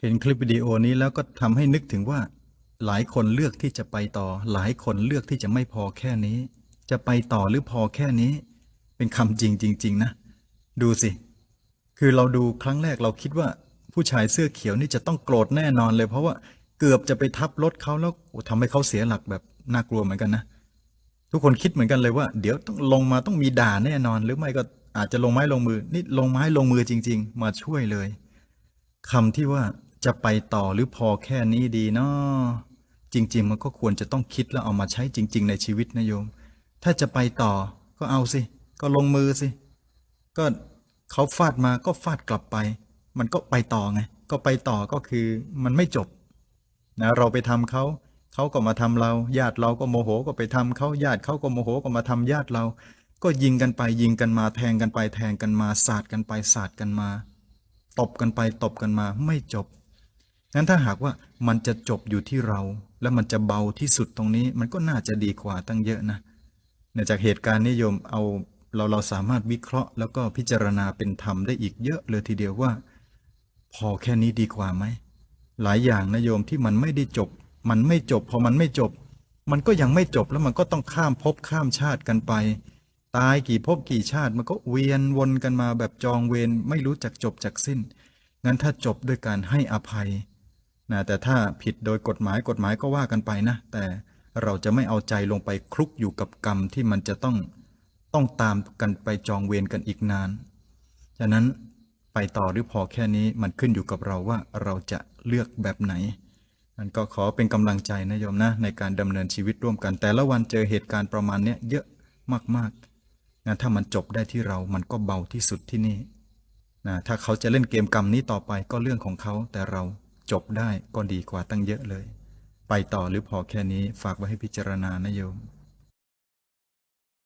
เห็นคลิปวิดีโอนี้แล้วก็ทำให้นึกถึงว่า หลายคนเลือกที่จะไปต่อ หลายคนเลือกที่จะไม่พอแค่นี้ จะไปต่อหรือพอแค่นี้ เป็นคำจริงจริง ๆ นะ ดูสิ คือเราดูครั้งแรกเราคิดว่า ผู้ชายเสื้อเขียวนี่จะต้องโกรธแน่นอนเลย เพราะว่าเกือบจะไปทับรถเขาแล้วทำให้เขาเสียหลักแบบน่ากลัวเหมือนกันนะ ทุกคนคิดเหมือนกันเลยว่า เดี๋ยวต้องลงมาต้องมีด่าแน่นอน หรือไม่ก็อาจจะลงไม้ลงมือ นี่ลงไม้ลงมือจริง ๆ มาช่วยเลยคำที่ว่า จะไปต่อหรือพอแค่นี้ดีเนาะจริง ๆ มันก็ควรจะต้องคิดแล้วเอามาใช้จริง ๆ ในชีวิตนะโยม ถ้าจะไปต่อก็เอาสิ ก็ลงมือสิ ก็เขาฟาดมาก็ฟาดกลับไป มันก็ไปต่อไง ก็ไปต่อก็คือมันไม่จบนะเราไปทำเขา เขาก็มาทำเรา ญาติเราก็โมโหก็ไปทำเขา ญาติเขาก็โมโหก็มาทำญาติเรา ก็ยิงกันไปยิงกันมาแทงกันไปแทงกันมา สาดกันไปสาดกันมา ตบกันไปตบกันมาไม่จบ งั้นถ้าหากว่ามันจะจบอยู่ที่เรา แล้วมันจะเบาที่สุดตรงนี้ มันก็น่าจะดีกว่าตั้งเยอะนะเนี่ยจากเหตุการณ์นิยมเอาเราเราสามารถวิเคราะห์แล้วก็พิจารณาเป็นธรรมได้อีกเยอะเลยทีเดียวว่า พอแค่นี้ดีกว่าไหมหลายอย่างนะโยมที่มันไม่ได้จบ มันไม่จบ พอมันไม่จบ มันก็ยังไม่จบแล้วมันก็ต้องข้ามภพข้ามชาติกันไป ตายกี่ภพกี่ชาติมันก็เวียนวนกันมาแบบจองเวรไม่รู้จักจบจักสิ้นงั้นถ้าจบด้วยการให้อภัย นะแต่ถ้าผิดโดยกฎหมายกฎหมายก็ว่ากันไปนะ แต่เราจะไม่เอาใจลงไปคลุกอยู่กับกรรมที่มันจะต้องต้องตามกันไปจองเวรกันอีกนาน ฉะนั้นไปต่อหรือพอแค่นี้มันขึ้นอยู่กับเราว่าเราจะเลือกแบบไหนมันก็ขอเป็นกำลังใจนะโยมนะ ในการดำเนินชีวิตร่วมกัน แต่ละวันเจอเหตุการณ์ประมาณเนี้ยเยอะมากๆนะถ้ามันจบได้ที่เรามันก็เบาที่สุดที่นี่นะถ้าเขาจะเล่นเกมกรรมนี้ต่อไปก็เรื่องของเขาแต่เรา จบได้ก็ดีกว่าตั้งเยอะเลย ไปต่อหรือพอแค่นี้ฝากไว้ให้พิจารณานะโยม